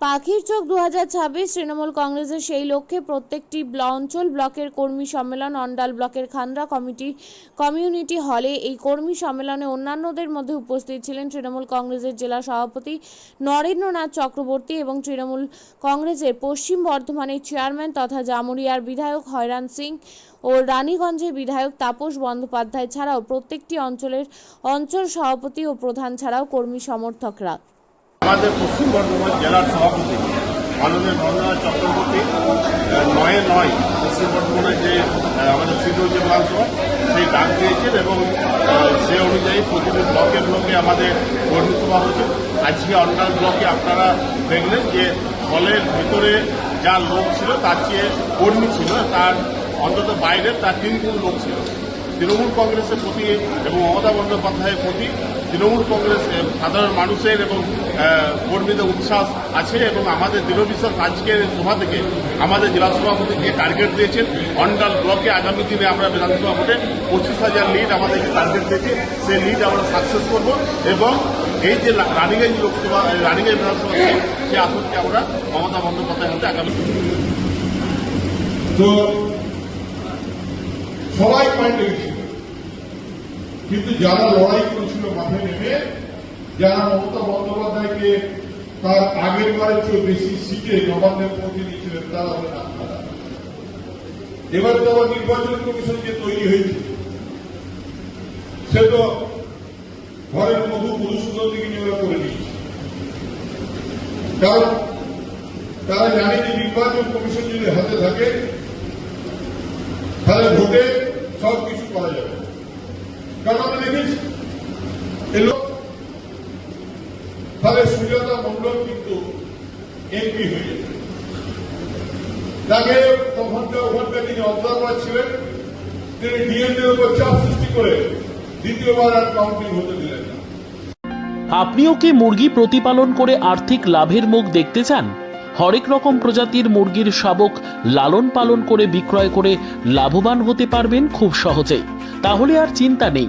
পাখির চোখ দু হাজার ছাব্বিশ, তৃণমূল কংগ্রেসের সেই লক্ষ্যে প্রত্যেকটি অঞ্চল ব্লকের কর্মী সম্মেলন, অন্ডাল ব্লকের খান্ডা কমিটি, কমিউনিটি হলে এই কর্মী সম্মেলনে অন্যান্যদের মধ্যে উপস্থিত ছিলেন তৃণমূল কংগ্রেসের জেলা সভাপতি নরেন্দ্রনাথ চক্রবর্তী এবং তৃণমূল কংগ্রেসের পশ্চিম বর্ধমানের চেয়ারম্যান তথা জামুরিয়ার বিধায়ক হয়রান সিং ও রানীগঞ্জের বিধায়ক তাপস বন্দ্যোপাধ্যায় ছাড়াও প্রত্যেকটি অঞ্চলের অঞ্চল সভাপতি ও প্রধান ছাড়াও কর্মী সমর্থকরা। আমাদের পশ্চিম বর্ধমান জেলার সভাপতি মাননীয় নরেন্দ্রনাথ চক্রবর্তী নয়ে নয় পশ্চিম বর্ধমানের যে আমাদের সিদ্ধ যে বিধানসভা, সেই ডাক দিয়েছেন এবং সে অনুযায়ী প্রতিটি ব্লকের ব্লকে আমাদের কর্মী সভা হচ্ছে। আজকে অন্যান্য ব্লকে আপনারা দেখলেন যে হলের ভিতরে যা লোক ছিল, তার চেয়ে কর্মী ছিল, তার অন্তত বাইরে তার তিন গুণ লোক ছিল। তৃণমূল কংগ্রেসের প্রতি এবং মমতা বন্দ্যোপাধ্যায়ের প্রতি তৃণমূল কংগ্রেস সাধারণ মানুষের এবং কর্মীদের উচ্ছ্বাস আছে এবং আমাদের দৃঢ়বিশ্বাস আজকের সভা থেকে আমাদের জেলা সভাপতি যে টার্গেট দিয়েছেন। অন্ডাল ব্লকে আগামী দিনে আমরা বিধানসভা ভোটে পঁচিশ হাজার লিড আমাদেরকে টার্গেট দিয়েছে। সেই লিড আমরা সাকসেস করব এবং এই যে রানীগঞ্জ লোকসভা রানীগঞ্জ বিধানসভা সেই আসনকে আমরা মমতা বন্দ্যোপাধ্যায়ের হাতে আগামী তো সবাই পয়েন্টে কিন্তু যারা লড়াই করেছিল মাঠে নেমে, যারা মমতা বন্দ্যোপাধ্যায়কে তার আগের বারের চেয়ে বেশি সিটে নবান্নের পৌঁছে দিয়েছিলেন, তারা হলেন আপনারা এবার তো আবার নির্বাচন কমিশন যে তৈরি হয়েছে, সে তো ঘরের মধু মধুসূদন দিকে নিয়ে ওরা করে দিয়েছে। কারণ তারা জানে যে নির্বাচন কমিশন যদি হাতে থাকে, তাহলে ভোটে তাহলে সুজাতা মন্ডল কিন্তু এমপি হয়ে তাকে যিনি অবজারভার ছিলেন, তিনি উপর চাপ সৃষ্টি করে দ্বিতীয়বার আর কাউন্টিং হতে দিলেন আপনিও কি মুরগি প্রতিপালন করে আর্থিক লাভের মুখ দেখতে চান? হরেক রকম প্রজাতির মুরগির শাবক লালন পালন করে বিক্রয় করে লাভবান হতে পারবেন খুব সহজেই। তাহলে আর চিন্তা নেই।